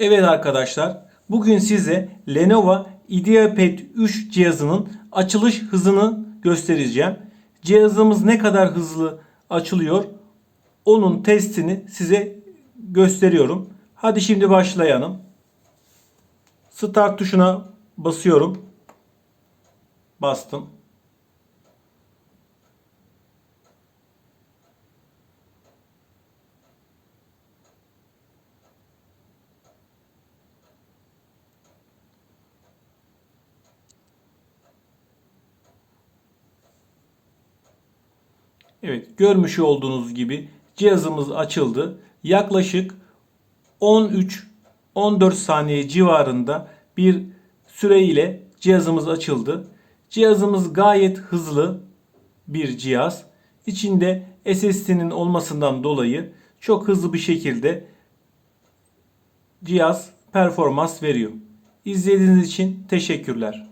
Evet arkadaşlar, bugün size Lenovo IdeaPad 3 cihazının açılış hızını göstereceğim. Cihazımız ne kadar hızlı açılıyor, onun testini size gösteriyorum. Hadi şimdi başlayalım. Start tuşuna basıyorum. Bastım. Evet, görmüş olduğunuz gibi cihazımız açıldı. Yaklaşık 13-14 saniye civarında bir süre ile cihazımız açıldı. Cihazımız gayet hızlı bir cihaz. İçinde SSD'nin olmasından dolayı çok hızlı bir şekilde cihaz performans veriyor. İzlediğiniz için teşekkürler.